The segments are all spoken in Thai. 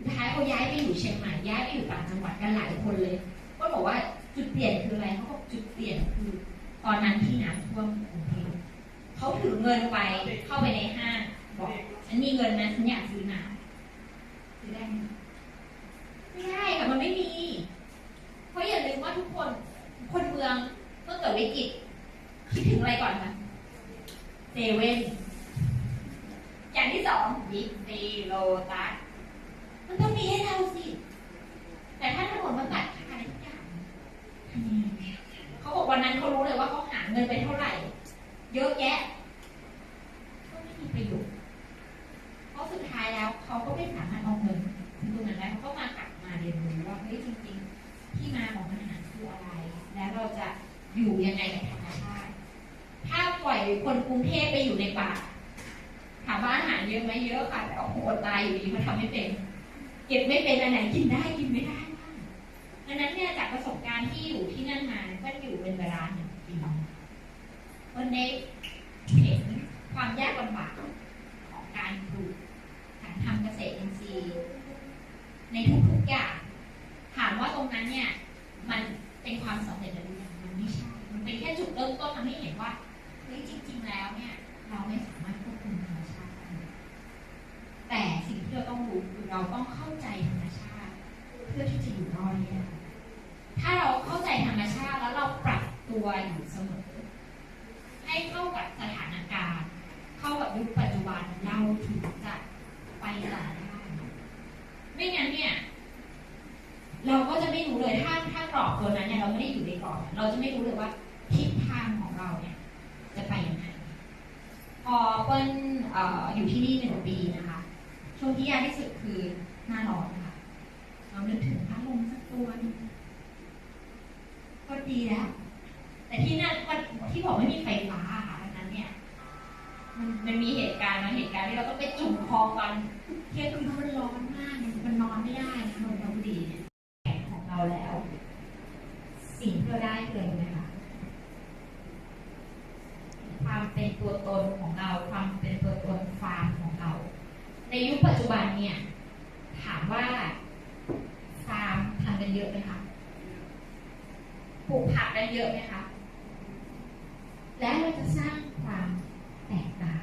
สุดท้ายเขาย้ายไปอยู่เชียงใหม่ย้ายไปอยู่ต่างจังหวัดกันหลายคนเลย ก็บอกว่าจุดเปลี่ยนคืออะไรเขาบอกจุดเปลี่ยนคือ ตอนนั้นที่น้ำท่วมกรุงเทพเขาถือเงินไปเข้าไปในห้างบอกฉันมีเงินนะฉันอยากซื้อน้ำซื้อได้ไหมไม่ได้ค่ะมันไม่มี เพราะอย่าลืมว่าทุกคนคนเมืองเมื่อเกิดวิกฤตคิดถึงอะไรก่อนคะเซเว่นอย่างที่สองบิ๊กซีโลตัส มันต้องมีให้เราสิ แต่ถ้าถนนมันตัดขาดทุกอย่างเขาบอกวันนั้นเขารู้เลยว่าเขาหาเงินไปเท่าไหร่ เยอะแยะ ก็ไม่มีประโยชน์ เพราะสุดท้ายแล้วเขาก็ไม่สามารถเอาเงินถึงตรงนั้นได้เขาก็มากลับมาเรียนรู้ว่าเฮ้ยจริงๆ ที่มาของปัญหาคืออะไร แล้วเราจะอยู่ยังไงกับธรรมชาติถ้าปล่อยคนกรุงเทพไปอยู่ในป่าถามว่าอาหารเยอะไหมเยอะค่ะแต่เอาโหดตายอยู่ดีมันทำไม่เป็น เก็บไม่เป็นอันไหนกินได้กินไม่ได้บ้างดังนั้นเนี่ยจากประสบการณ์ที่อยู่ที่นั่นมาก็อยู่เป็นเวลาหนึ่งปีวันนี้เห็นความยากลำบากของการปลูกการทำเกษตรอินทรีย์ในทุกๆอย่างถามว่าตรงนั้นเนี่ย มันเป็นความสำเร็จหรือยังมันไม่ใช่มันเป็นแค่จุดเริ่มต้นทำให้เห็นว่าเฮ้ยจริง ๆ แล้วเนี่ย เราไม่สามารถควบคุมธรรมชาติได้แต่สิ่งที่เราต้องรู้คือเราต้องเข้า ธรรมชาติ เพื่อที่จะอยู่รอดได้ถ้าเราเข้าใจธรรมชาติแล้วเราปรับตัวอยู่เสมอ ให้เข้ากับสถานการณ์ เข้ากับยุคปัจจุบันเราถึงจะไปต่อได้ไม่งั้นเนี่ยเราก็จะไม่รู้เลยถ้าถ้ากรอบตัวนั้นเนี่ยเราไม่ได้อยู่ในกรอบเราจะไม่รู้เลยว่าทิศทางของเราเนี่ย จะไปยังไงพอเปิ้ลออยู่ที่นี่หนึ่งปีนะคะช่วงที่ยากที่สุดคือ หน้าร้อนนะคะเรานึกถึงพัดลมสักตัวหนึงก็ดีแล้ว แต่ที่นั่นวันที่บอกไม่มีไฟฟ้าอะค่ะดังนั้นเนี่ย มันมันมีเหตุการณ์มาเหตุการณ์ที่เราต้องไปจุ่มคลองกันเที่ยงคืนเพราะมันร้อนมากเนี่ยมันนอนไม่ได้นะนนทบุรีเนี่ยแผนของเราแล้ว สิ่งที่เราได้คืออะไรรู้ไหมคะความเป็นตัวตนของเรา ความเป็นตัวตนฟาร์มของเรา ในยุคปัจจุบันเนี่ย ถามว่าฟาร์มทำกันเยอะไหมคะปลูกผักกันเยอะไหมคะ และเราจะสร้างความแตกต่าง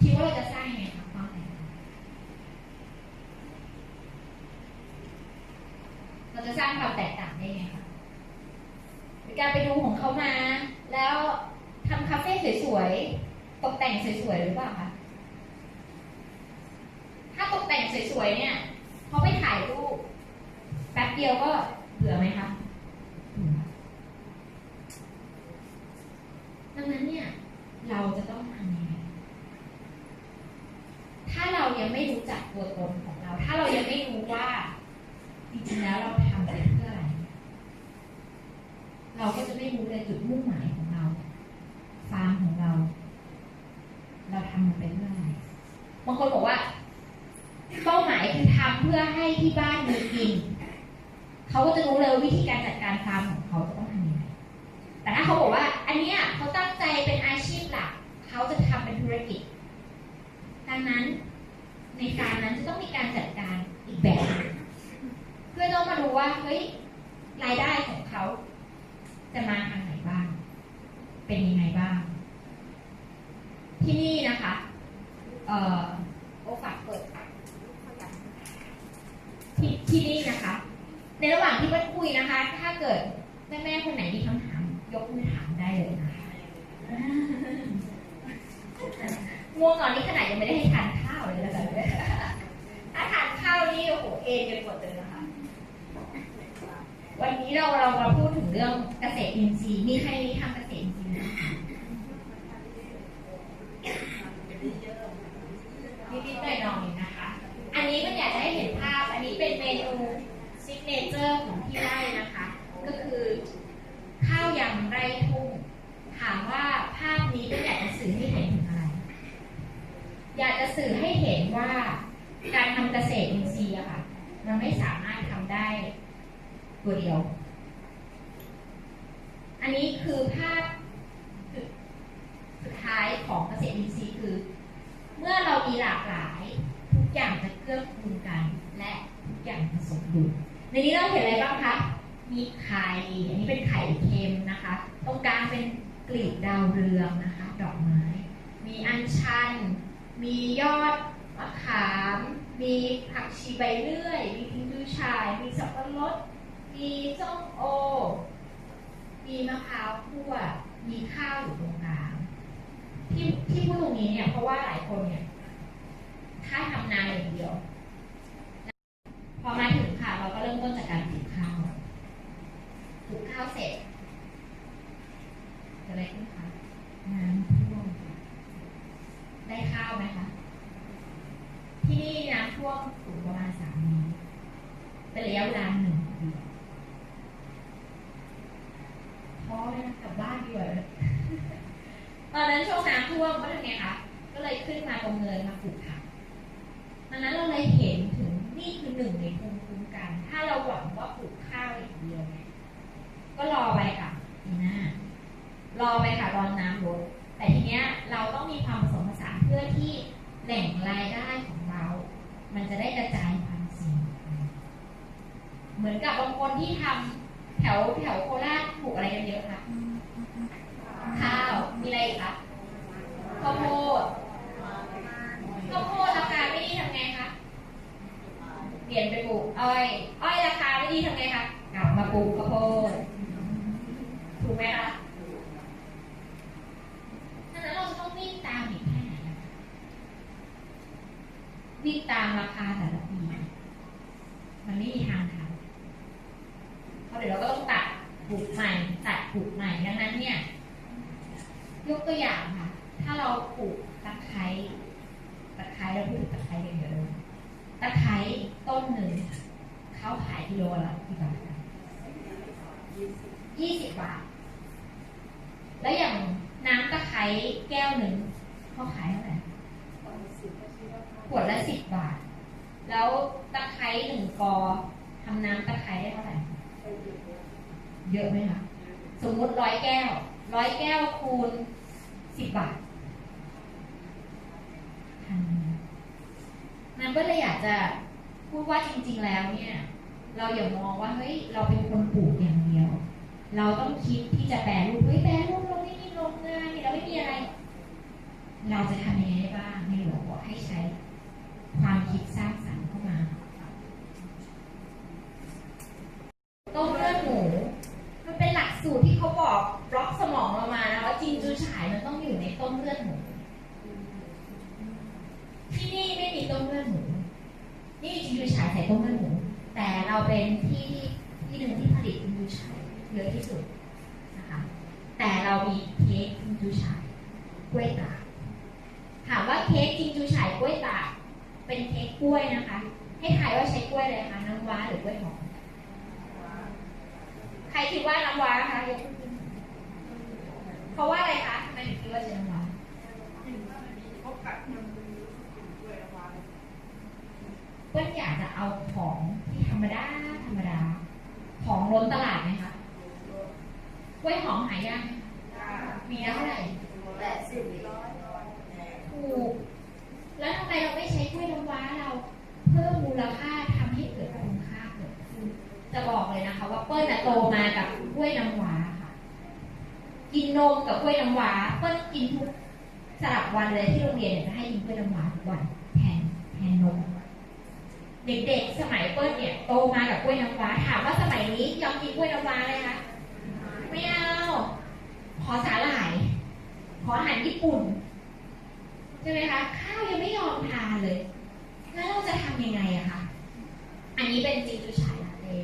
คิดว่าเราจะสร้างยังไงคะความแตกต่างเราจะสร้างความแตกต่างได้ยังไงคะการไปดูของเขามา แล้วทำคาเฟ่สวยๆ ตกแต่งสวยๆ หรือเปล่าคะถ้าตกแต่งสวยๆ เนี่ยเขาไปถ่ายรูปแป๊บเดียวก็เบื่อไหมคะเบื่อดัง นั้นเนี่ยเราจะต้องทำยังไงถ้าเรายังไม่รู้จักตัวตนของเรา ถ้าเรายังไม่รู้ว่าจริงๆแล้วเราทำไปเพื่ออะไร เราก็จะไม่รู้เลยจุดมุ่งหมายของเราฟาร์มของเรา เราทำมันไปเพื่ออะไรบางคนบอกว่าเป้าหมายคือทำเพื่อให้ที่บ้านมีกิน เขาก็จะรู้เลยวิธีการจัดการฟาร์มของเขาจะ ว่าเฮ้ยรายได้ของเขา จะมาทางไหนบ้าง เป็นยังไงบ้าง ที่นี่นะคะเอ่อโอฝากเปิดที่ที่นี่นะคะ ในระหว่างที่เปิ้ลคุยนะคะ ถ้าเกิดแม่แม่ๆคนไหนมีคำถาม ยกมือถามได้เลยนะคะง่วงนอนนี่ขนาดยังไม่ได้ให้ทานข้าวเลยแล้วกันถ้าทานข้าวนี่โอ้โหเอนกันหมดเลยนะคะ วันนี้เราเรามาพูดถึงเรื่องเกษตรอินทรีย์มีใครทำเกษตรอินทรีย์ไหมนิดๆหน่อยๆนะคะ อันนี้มันอยากจะให้เห็นภาพ อันนี้เป็นเมนูซิกเนเจอร์ของที่ไร่นะคะ ก็คือข้าวยำไร่ทุ่ง ถามว่าภาพนี้ก็อยากจะสื่อให้เห็นถึงอะไร อยากจะสื่อให้เห็นว่า การทำเกษตรอินทรีย์ค่ะ มันไม่สามารถทำได้ ตัวเดียว อันนี้คือภาพสุดท้ายของเกษตรอินทรีย์คือ เมื่อเรามีหลากหลาย ทุกอย่างจะเกื้อย่างผสมดูในนี้เราเห็นอะไรบ้างคะ มีไข่ อันนี้เป็นไข่เค็มนะคะ ตรงกลางเป็นกลีบดาวเรืองนะคะ ดอกไม้ มีอัญชัน มียอดมะขาม มีผักชีใบเลื่อย มีพิมพ์ชาย มีสับปะรด มีส้มโอ มีมะพร้าวคั่ว มีข้าวอยู่ตรงกลางที่ที่พูดตรงนี้เนี่ยเพราะว่าหลายคนเนี่ยถ้าทำนาอย่างเดียว พอมาถึงค่ะ เราก็เริ่มต้นจากการปลูกข้าวปลูกข้าวเสร็จเกิดอะไรขึ้นคะน้ำท่วมค่ะได้ข้าวไหมคะ ที่นี่น้ำท่วมสูงประมาณสามเมตรเป็นระยะเวลาหนึ่งเดือนท้อเลยนะกลับบ้านดีกว่าเลย ตอ นนั้นช่วงน้ำท่วมก็ทำไงคะ ก็เลยขึ้นมาตรงเนินมาปลูกผักดังนั้นเราเลยเห็นถึงนี่คือหนึ่งในภูมิคุ้มกัน ถ้าเราหวังว่าปลูกข้าวอย่างเดียวเนี่ยก็รอไปค่ะปีหน้ารอไปค่ะตอนน้ำลดแต่ทีเนี้ยเราต้องมีความผสมผสานเพื่อที่แหล่งรายได้ของเรา มันจะได้กระจายความเสี่ยงไปเหมือนกับบางคนที่ทำแถวแถวโคราชปลูกอะไรกันเยอะคะข้าว มีอะไรอีกคะข้าวโพด ข้าวโพดราคาไม่ดีทำไงคะ เปลี่ยนไปปลูกอ้อย อ้อยราคาไม่ดีทำไงคะ กลับมาปลูกข้าวโพด ถูกไหมคะฉะนั้นเราจะต้องวิ่งตามอีกแค่ไหนอะวิ่งตามราคาแต่ละปี มันไม่มีทางทัน เพราะเดี๋ยวเราก็ต้องตัดปลูกใหม่ ตัดปลูกใหม่ดังนั้นเนี่ย ยกตัวอย่างค่ะ ถ้าเราปลูกตะไคร้ตะไคร้เราพูดตะไคร้อย่างเดียวเลยตะไคร้ต้นหนึ่งเขาขายกิโลละกี่บาทยี่สิบบาท แล้วอย่างน้ำตะไคร้แก้วหนึ่งเขาขายเท่าไหร่ขวดละสิบบาท แล้วตะไคร้หนึ่งกอทำน้ำตะไคร้ได้เท่าไหร่ เยอะไหมคะสมมุติร้อยแก้วร้อยแก้วคูณสิบบาทนันก็เลยอยากจะพูดว่าจริง ๆ แล้วเนี่ย เราอย่ามองว่าเฮ้ยเราเป็นคนปลูกอย่างเดียว เราต้องคิดที่จะแปรรูปเฮ้ยแปรรูปเราไม่มีโรงงานเราไม่มีอะไร เราจะทำยังไงได้บ้างในหลวงบอกให้ใช้ความคิดสร้างสรรค์เข้ามา ต้มเลือดหมู มันเป็นหลักสูตรที่เขาบอกบล็อกสมองเรามานะว่าจินจูฉายมันต้องอยู่ในต้มเลือดหมู ที่นี่ไม่มีต้มเลือดหมู นี่จิน จูฉายใส่ต้มเลือดหมูแต่เราเป็นที่ที่หนึ่งที่ผลิตจินจูฉายเยอะที่สุดนะคะแต่เรามีเค้กจินจูฉายกล้วยตากถามว่าเค้กจินจูฉายกล้วยตากเป็นเค้กกล้วยนะคะ ให้ทายว่าใช้กล้วยอะไรคะน้ำว้าหรือกล้วยหอมใครคิดว่าน้ำว้าคะยกขึ้นเพราะว่าอะไรคะทำไมถึงคิดว่าใช้น้ำว้า เปิ้ลอยากจะเอาของที่ธรรมดาธรรมดา ของล้นตลาดไหมคะกล้วยหอมหายากไหมคะมีแล้วเท่าไหร่ถูก แล้วทำไมเราไม่ใช้กล้วยน้ำว้าเรา เพิ่มมูลค่าทำให้เกิดคุณค่าเกิดขึ้นจะบอกเลยนะคะ ว่าเปิ้ลน่ะโตมากับกล้วยน้ำว้าค่ะ กินนมกับกล้วยน้ำว้าเปิ้ลกินทุกสลับวันเลยที่โรงเรียนเนี่ยจะให้กินกล้วยน้ำว้าทุกวันแทนแทนนม เด็กๆ สมัยเปิ้ลเนี่ยโตมากับกล้วยน้ำว้าถามว่าสมัยนี้ยอมกินกล้วยน้ำว้าเลยคะไม่เอาขอสาหร่าย ขออาหารญี่ปุ่นใช่ไหมคะข้าวยังไม่ยอมทานเลย แล้วเราจะทำยังไงอะคะอันนี้เป็นจิงจูฉายลาเต้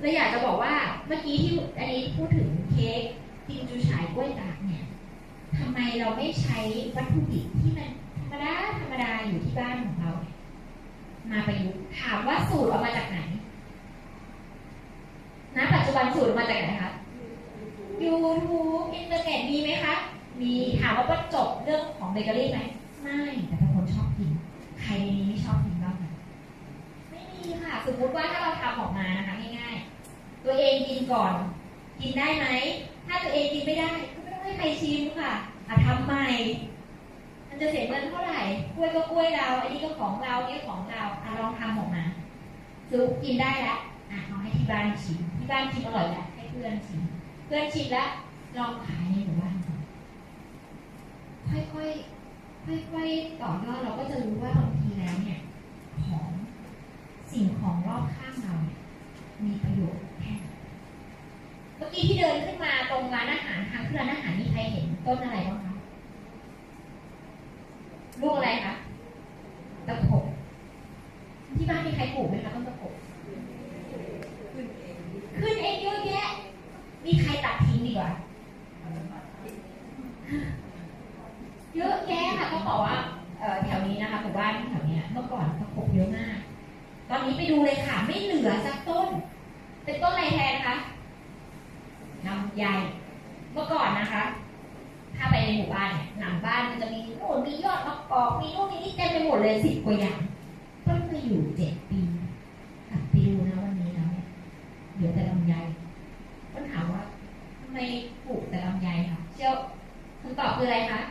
เลยอยากจะบอกว่าเมื่อกี้ที่อันนี้พูดถึงเค้กจิงจูฉายกล้วยตากเนี่ยทำไมเราไม่ใช้วัตถุดิบที่มันธรรมดาธรรมดาอยู่ที่บ้านของเรา มาประยุกต์ถามว่าสูตรออกมาจากไหนณปัจจุบันสูตรออกมาจากไหนคะ YouTube อินเทอร์เน็ตมีไหมคะ มีถามว่าว่าจบเรื่องของเบเกอรี่ไหมไม่ แต่เป็นคนชอบกิน ใครในนี้ไม่ชอบกินบ้างคะไม่มีค่ะ สมมุติว่าถ้าเราทำออกมานะคะง่ายๆ ตัวเองกินก่อน กินได้ไหม ถ้าตัวเองกินไม่ได้ ก็ไม่ต้องให้ใครชิมค่ะอะทำใหม่ มันจะเสียเงินเท่าไหร่ กล้วยก็กล้วยเราอันนี้ก็ของเราอันนี้ของเราอะลองทำออกมาซุปกินได้แล้วอะเอาให้ที่บ้านชิม ที่บ้านชิมอร่อยแล้วให้เพื่อนชิม เพื่อนชิมแล้วลองขายในหมู่บ้านก่อนค่อยๆค่อยๆต่อยอดเราก็จะรู้ว่าบางทีแล้วเนี่ย ของสิ่งของรอบข้างเราเนี่ยมีประโยชน์แค่ไหนเมื่อกี้ที่เดินขึ้นมาตรงร้านอาหารทางขึ้นร้านอาหารนี่ใครเห็นต้นอะไรบ้างคะลูกอะไรคะตะขบที่บ้านมีใครปลูกไหมคะต้นตะขบขึ้นเองเยอะแยะ มีใครตัดทิ้งดีกว่า เยอะแยะค่ะต้องบอกว่าแถวนี้นะคะหมู่บ้านแถวนี้เมื่อก่อนตะขบเยอะมาก ตอนนี้ไปดูเลยค่ะไม่เหลือสักต้น เป็นต้นอะไรแทนคะลำไยเมื่อก่อนนะคะ ถ้าไปในหมู่บ้านเนี่ยหลังบ้านมันจะมีโน่นมียอดมะกอกมีโน่นมีนี่เต็มไปหมดเลยสิบกว่าอย่างเพิ่งมาอยู่เจ็ดปีกลับไปดูนะวันนี้แล้วเนี่ยเหลือแต่ลำไยต้นถามว่าทำไมปลูกแต่ลำไยคะเชื่อ คืออะไรคะ